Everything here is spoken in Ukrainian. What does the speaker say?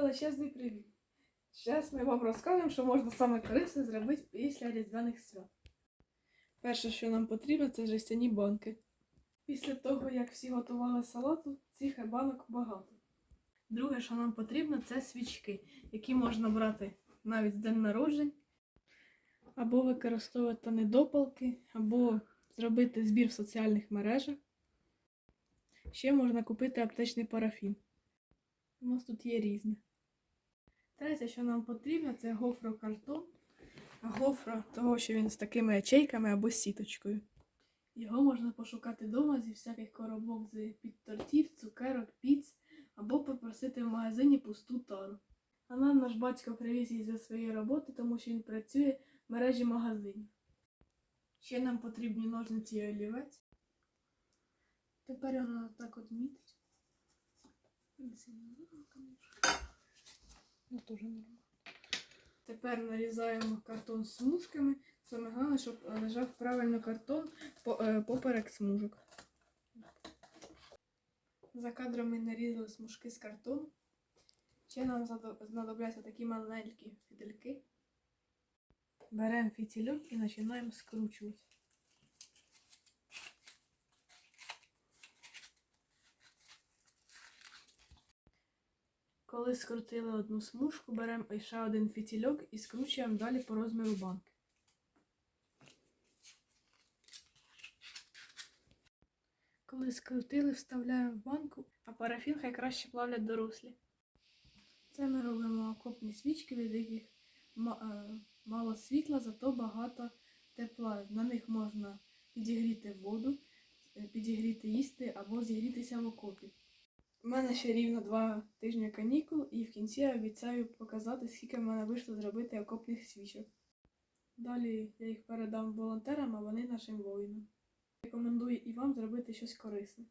величезний привіт! Зараз ми вам розкажемо, що можна саме корисне зробити після різдвяних свят. Перше, що нам потрібно, це жестяні банки. Після того, як всі готували салату, цих банок багато. Друге, що нам потрібно, це свічки, які можна брати навіть з день народжень, або використовувати недопалки, або зробити збір в соціальних мережах. Ще можна купити аптечний парафін. У нас тут є різне. Третє, що нам потрібно, це гофрокартон. Гофро того, що він з такими ячейками або сіточкою. Його можна пошукати вдома зі всяких коробок з під тортів, цукерок, піц, або попросити в магазині пусту тару. А нам наш батько привіз її за своєї роботи, тому що він працює в мережі магазинів. Ще нам потрібні ножниці і олівець. Тепер його так от мітить. Ну, теж нормально. Тепер нарізаємо картон смужками. Саме головне, щоб лежав правильно картон е, поперек смужок. За кадром ми нарізали смужки з картону. Ще нам знадобляться такі маленькі фітильки. Беремо фітільок і починаємо скручувати. Коли скрутили одну смужку, беремо ще один фітільок і скручуємо далі по розміру банки. Коли скрутили, вставляємо в банку, а парафін хай краще плавлять дорослі. Це ми робимо окопні свічки, від яких е, мало світла, зато багато тепла. На них можна підігріти воду, е, підігріти їсти або зігрітися в окопі. У мене ще рівно два тижні канікул, і в кінці я обіцяю показати, скільки в мене вийшло зробити окопних свічок. Далі я їх передам волонтерам, а вони нашим воїнам. Рекомендую і вам зробити щось корисне.